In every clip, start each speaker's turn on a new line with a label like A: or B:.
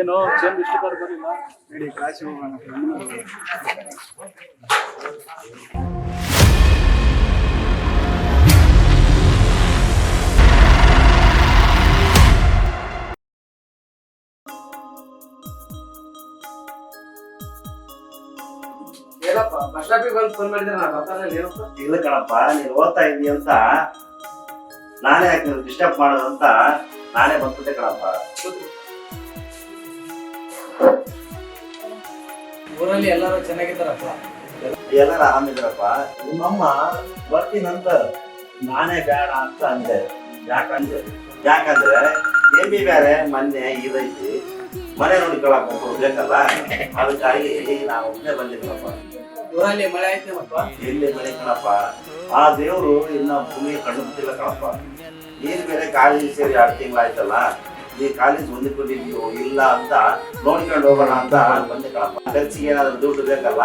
A: ಏನು ಚೇಂಜ್ ಇಷ್ಟು ಬರಲಿಲ್ಲ. ಹೇಳಿ ಕಾಶಿ ಹೋಗೋಣ.
B: ಏನಪ್ಪ ಬಸ್ ಸ್ಟಾಪಿಗೆ ಬಂದು ಫೋನ್ ಮಾಡಿದ್ರೆ ನಾನು ಗೊತ್ತಾಗಲ್ಲ ಏನಪ್ಪ?
C: ಇಲ್ಲ ಕಣಪ್ಪ ನೀನ್ ಓದ್ತಾ ಇದ್ದಿ ಅಂತ ನಾನೇ ಯಾಕೆ ಡಿಸ್ಟರ್ಬ್ ಮಾಡೋದಂತ ಅಂತ ನಾನೇ ಬಂದ್ಬಿಟ್ಟೆ ಕಣಪ್ಪ.
B: ಊರಲ್ಲಿ ಎಲ್ಲರೂ ಚೆನ್ನಾಗಿದ್ದಾರಪ್ಪ?
C: ಎಲ್ಲರೂ ಆರಾಮಿದ್ರಪ್ಪ ನಿಮ್ಮಮ್ಮ ಬರ್ತೀನಂತ ನಾನೇ ಬೇಡ ಅಂತ ಅಂದೆ. ಯಾಕಂದ್ರೆ ಯಾಕಂದ್ರೆ ಎಮ್ಮಿ ಬೇರೆ ಮೊನ್ನೆ ಇದೈತಿ. ಮನೆ ನೋಡ್ಕೊಳಕ್ ಒಬ್ರು ಬೇಕಲ್ಲ? ಅದಕ್ಕಾಗಿ ನಾವು ಒಮ್ಮೆ ಬಂದಿದ್ನಪ್ಪ
B: ಊರಲ್ಲಿ ಮಳೆ ಆಯ್ತೇನಪ್ಪ
C: ಎಲ್ಲಿ ಮಳೆ ಕಣಪ್ಪ. ಆ ದೇವ್ರು ಇನ್ನ ಭೂಮಿ ಕಣ್ಣು ಬಿಟ್ಟಿಲ್ಲ ಕಣಪ್ಪ. ನೀನ್ ಬೇರೆ ಕಾಲೇಜ್ ಸೇರಿ ಎರಡು ತಿಂಗಳಾಯ್ತಲ್ಲ? ಈ ಕಾಲೇಜ್ ಹೊಂದಿಕೊಂಡಿದ್ಯೋ ಇಲ್ಲ ಅಂತ ನೋಡ್ಕೊಂಡು ಹೋಗೋಣ ಅಂತ ಬಂದೆ ಕಣಪ್ಪ. ಖರ್ಚಿಗೆ ಏನಾದ್ರು ದುಡ್ಡು ಬೇಕಲ್ಲ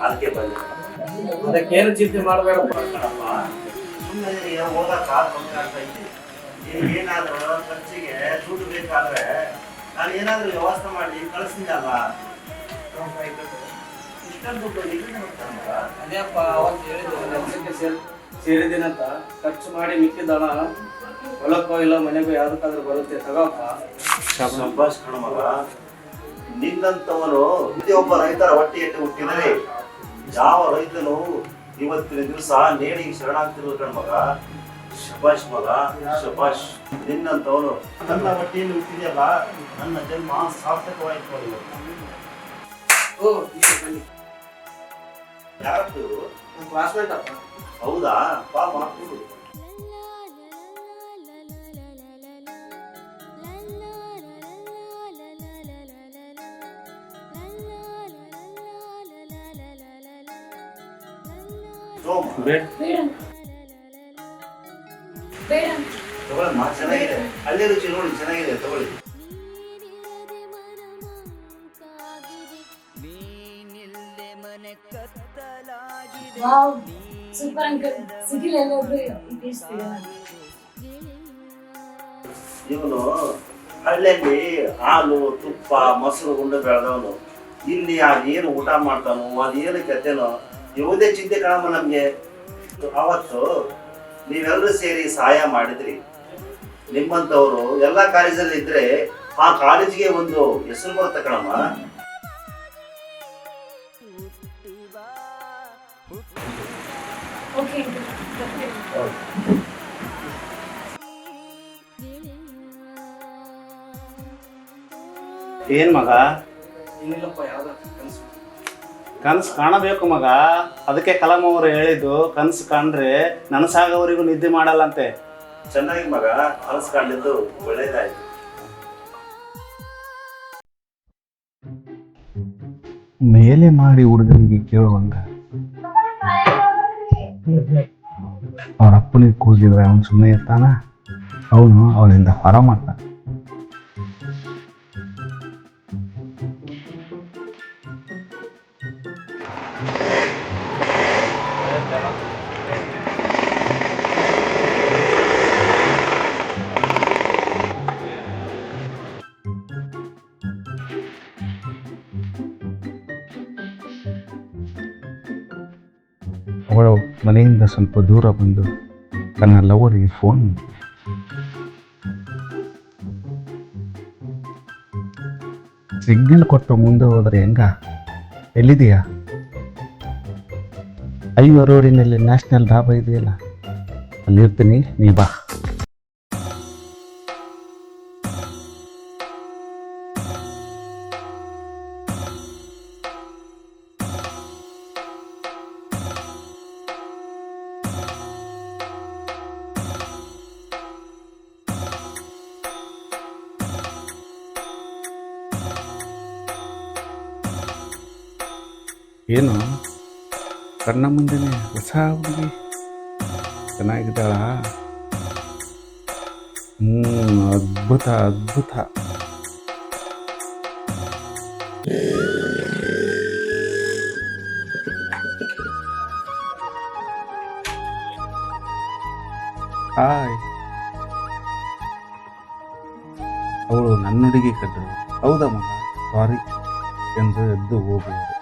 C: ಅದಕ್ಕೆ ಬಂದೆ.
B: ಅದಕ್ಕೇನು ಚಿಂತೆ ಮಾಡಬೇಡ
C: ಕಣಪ್ಪ. ಸುಮ್ಮನೆ ಓದಕ್ ತೊಂದರೆ ಆಗ್ತಾ ಈಗ ಖರ್ಚಿಗೆ ದುಡ್ಡು ಬೇಕಾದ್ರೆ ನಾನು ಏನಾದರೂ ವ್ಯವಸ್ಥೆ ಮಾಡಿ ಕಳಿಸಿದ್ದಲ್ಲ ಇಷ್ಟೊಂದು?
B: ಅದೇಪ್ಪ ಅವತ್ತು ಹೇಳಿದ್ದೆ ಕೆಲಸಕ್ಕೆ ಸೇರ್ ಸೇರಿದ್ದೀನಂತ ಖರ್ಚು ಮಾಡಿ ಮಿಕ್ಕಿದ ಹಣ ಹೊಲಕ್ಕೋ ಇಲ್ಲ ಮನೆಗೋ ಯಾವ್ದಕ್ಕಾದ್ರೂ ಬರುತ್ತೆ ತಗೋಪ್ಪ.
C: ಶಬ್ಬಾಷ್ ಕಣಮಗ ನಿನ್ನಂತವನು ಪ್ರತಿಯೊಬ್ಬ ರೈತರ ಹೊಟ್ಟೆಯಲ್ಲಿ ಹುಟ್ಟಿದರೆ ಯಾವ ರೈತನು ಇವತ್ತಿನ ದಿವಸ ನೇಣಿಗೆ ಶರಣಾಗ್ತಿರುವ ಕಣ್ಮಗ ಮಗ. ಶಬಾಷ್ ಮಗ ಶಬಾಷ್ ನಿನ್ನಂತವನು ನನ್ನ ಹೊಟ್ಟೆಯಲ್ಲಿ ಹುಟ್ಟಿದೆಯಲ್ಲ ನನ್ನ ಜನ್ಮ ಸಾರ್ಥಕವಾಯಿತು
B: ಯಾರು
C: ಹೌದಾ? ಪಾಪ. ಈಗ
A: ಬೇಡ.
C: ಚೆನ್ನಾಗಿದೆ. ಅಲ್ಲೇ ರುಚಿ ನೋಡಿ ಚೆನ್ನಾಗಿದೆ ತಗೊಳ್ಳಿ.
D: ವಾವ್ ಸೂಪರ್ ಅಂಕಲ್ ಸಿಟಿಲಿ
C: ಇವನು ಹಳ್ಳಿಯಲ್ಲಿ ಹಾಲು ತುಪ್ಪ ಮೊಸರು ಉಂಡು ಬೆಳೆದವನು. ಇಲ್ಲಿ ಅದೇನು ಊಟ ಮಾಡ್ತಾನೋ ಅದೇನು ಕೆತ್ತೇನೋ ಯಾವುದೇ ಚಿಂತೆ ಕಾಣಮ್ಮ ನಮಗೆ. ಅವತ್ತು ನೀವೆಲ್ಲರೂ ಸೇರಿ ಸಹಾಯ ಮಾಡಿದ್ರಿ. ನಿಮ್ಮಂಥವ್ರು ಎಲ್ಲ ಕಾಲೇಜಲ್ಲಿ ಇದ್ರೆ ಆ ಕಾಲೇಜಿಗೆ ಒಂದು ಹೆಸರು ಬರುತ್ತೆ ಕಣಮ್ಮ.
A: ಏನ್ ಮಗ?
B: ಏನಿಲ್ಲಪ್ಪ ಯಾವ್ದು ಕನಸು
A: ಕಾಣಬೇಕು ಮಗ. ಅದಕ್ಕೆ ಕಲಾಂ ಅವರು ಹೇಳಿದ್ದು ಕನಸು ಕಂಡ್ರೆ ನನಸಾಗವರಿಗೂ ನಿದ್ದೆ ಮಾಡಲ್ಲಂತೆ.
C: ಚೆನ್ನಾಗಿ ಮಗ ಅನಿಸ್ಕೊಂಡಿದ್ದು ಒಳ್ಳೇದಾಯ್ತು.
E: ಮೇಲೆ ಮಾಡಿ ಹುಡುಗನಿಗೆ ಕೇಳುವಂಗ ಅವ್ರ ಅಪ್ಪನಿಗೆ ಕೂಗಿದ್ರೆ ಅವನು ಸುಮ್ಮನೆ ಇರ್ತಾನ. ಅವನು ಅವನಿಂದ ಹೊರ ಮಾಡ್ತಾನೆ. ಅವಳು ಮನೆಯಿಂದ ಸ್ವಲ್ಪ ದೂರ ಬಂದು ತನ್ನ ಲವರಿಗೆ ಫೋನ್ ಸಿಗ್ನಲ್ ಕೊಟ್ಟು ಮುಂದೆ ಹೋದರೆ ಹೆಂಗ? ಎಲ್ಲಿದೆಯಾ ಐವರೂರಿನಲ್ಲಿ ರೋಡಿನಲ್ಲಿ ನ್ಯಾಷನಲ್ ಡಾಬಾ ಇದೆಯಲ್ಲ, ಅಲ್ಲಿರ್ತೀನಿ, ನೀ ಬಾ. ಏನು? ಕಣ್ಣ ಮುಂದೆನೆ ಹೊಸ ಹುಡುಗಿ? ಚೆನ್ನಾಗಿದ್ದಾಳ? ಹ್ಞೂ ಅದ್ಭುತ ಅದ್ಭುತ. ಹಾಯ್. ಅವಳು ನನ್ನುಡಿಗೆ ಕಟ್ಟಳು ಹೌದಾ ಮಗ? ಸಾರಿ. ಎಂದು ಎದ್ದು ಹೋಗುವರು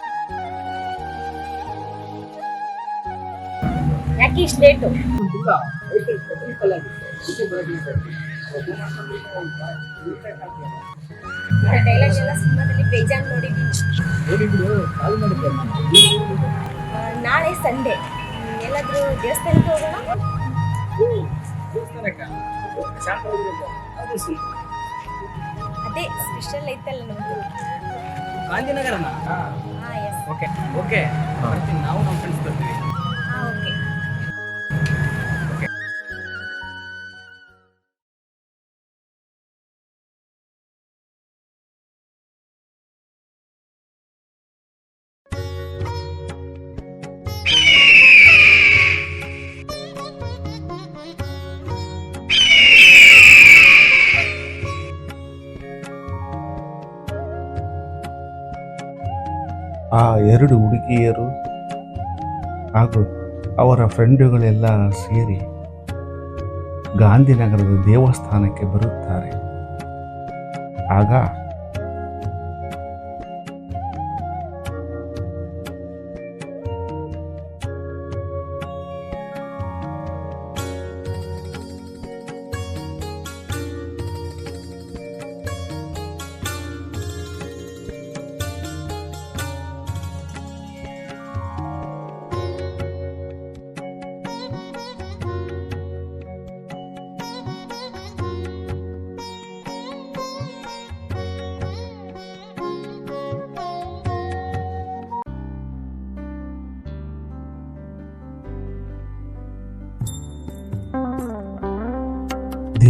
D: ಯಾಕೆ ಇಷ್ಟು ಲೇಟು ಡೈಲಾಗ್ ಎಲ್ಲ ಸಿನಿಮಾದಲ್ಲಿ ಬೇಜಾನ್ ನೋಡಿದ್ದೀನಿ. ಆ, ನಾಳೆ ಸಂಡೆ. ಎಲ್ಲಾದ್ರೂ ದೇವಸ್ಥಾನಕ್ಕೆ ಹೋಗೋಣ? ಅದೇ ಸ್ಪೆಷಲ್ ಐತಲ್ಲ ನಮ್ದು.
B: ಗಾಂಧಿನಗರನ? ಓಕೆ ಓಕೆ ಬರ್ತೀನಿ. ನಾವು ನಮ್ಮ ಫ್ರೆಂಡ್ಸ್ ಬರ್ತೀವಿ.
E: ಆ ಎರಡು ಹುಡುಗಿಯರು ಹಾಗೂ ಅವರ ಫ್ರೆಂಡುಗಳೆಲ್ಲ ಸೇರಿ ಗಾಂಧಿನಗರದ ದೇವಸ್ಥಾನಕ್ಕೆ ಬರುತ್ತಾರೆ. ಆಗ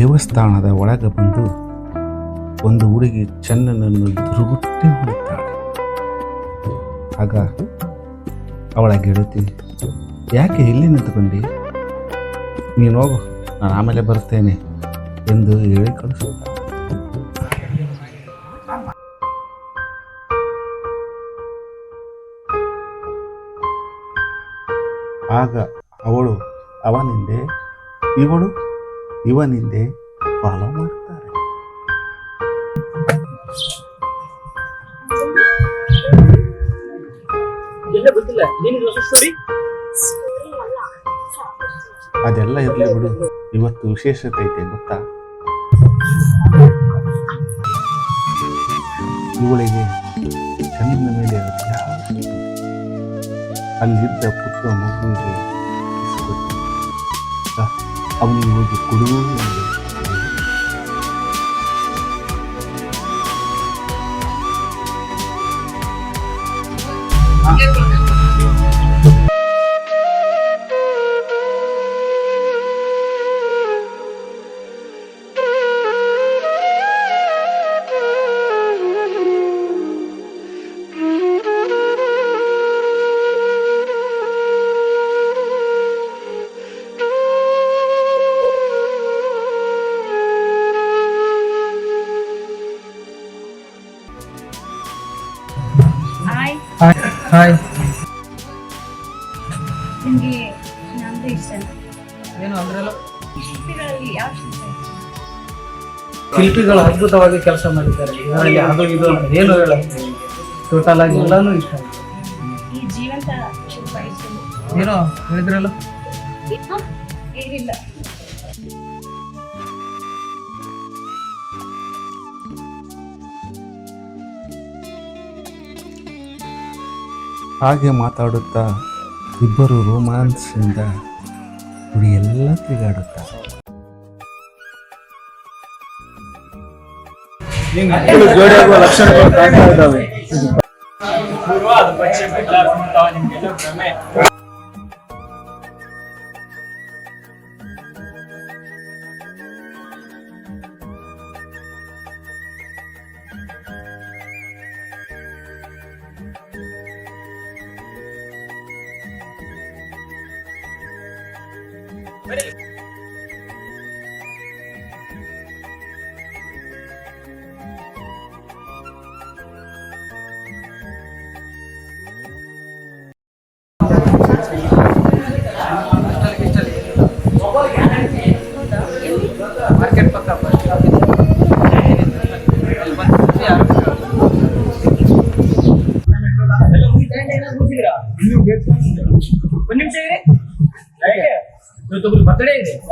E: ದೇವಸ್ಥಾನದ ಒಳಗೆ ಬಂದು ಒಂದು ಹುಡುಗಿ ಚನ್ನನನ್ನು ದುರುಗುಟ್ಟಿ ಹೊಡುತ್ತಾಳೆ ಆಗ ಅವಳ ಗೆಳತಿ, ಯಾಕೆ ಇಲ್ಲಿ ನಿಂತ್ಕೊಂಡಿ? ನೀನು ಹೋಗು, ನಾನು ಆಮೇಲೆ ಬರ್ತೇನೆ ಎಂದು ಹೇಳಿ ಕಳಿಸುತ್ತಾಳೆ ಆಗ ಅವಳು ಅವನಿಂದೆ, ಇವಳು ಇವನಿಂದೆ ಫಾಲೋ ಮಾಡ್ತಾರೆ. ಅದೆಲ್ಲ ಇರಲಿ ಬಿಡು. ಇವತ್ತು ವಿಶೇಷತೆ ಐತೆ ಗೊತ್ತಾ? ಇವಳಿಗೆ ಚಂದ್ರನ ಮೇಲೆ. ಅಲ್ಲಿದ್ದ ಪುಟ್ಟ ಮಗುವಿಗೆ "ಬಾ, ಅವನಿಗೆ ಹೋಗಿ ಕೊಡು ಎಂದು ಹೇಳಿ.
D: ಹಾಯ್
B: ಹಾಯ್
D: ನಿಮಗೆ ನಮ್ದು ಇಷ್ಟನಾ
B: ಏನು ಅಂದ್ರಲ್ಲ?
D: ಶಿಲ್ಪಿಗಳಲ್ಲಿ ಯಾವ ಶಿಲ್ಪ ಇಷ್ಟ?
B: ಶಿಲ್ಪಿಗಳು ಅದ್ಭುತವಾಗಿ ಕೆಲಸ ಮಾಡಿದ್ದಾರೆ. ಇದರಲ್ಲಿ ಅದು ಇದು ಅಂತ ಏನು ಹೇಳಕ್ಕೆ ಟೋಟಲ್ ಆಗಿ ಎಲ್ಲಾನು ಇಷ್ಟ
D: ಈ ಜೀವಂತ ಶಿಲ್ಪ ಇಷ್ಟ.
B: ಏನೋ ಹೇಳಿದ್ರಲ್ಲ?
D: ಏನಿಲ್ಲ.
E: ಹಾಗೆ ಮಾತಾಡುತ್ತಾ ಇಬ್ಬರು ರೋಮ್ಯಾನ್ಸಿಂದ ಎಲ್ಲ ತಿರುಗಾಡುತ್ತಾರೆ
B: ಲಕ್ಷಣಗಳು ಕಾಣ್ತಾ Ready?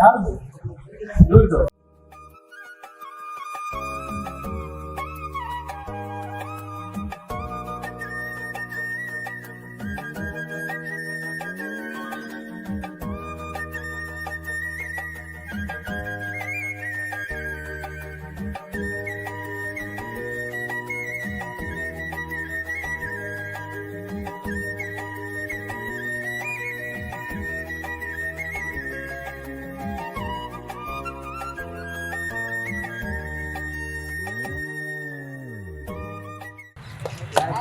B: ಯಾರು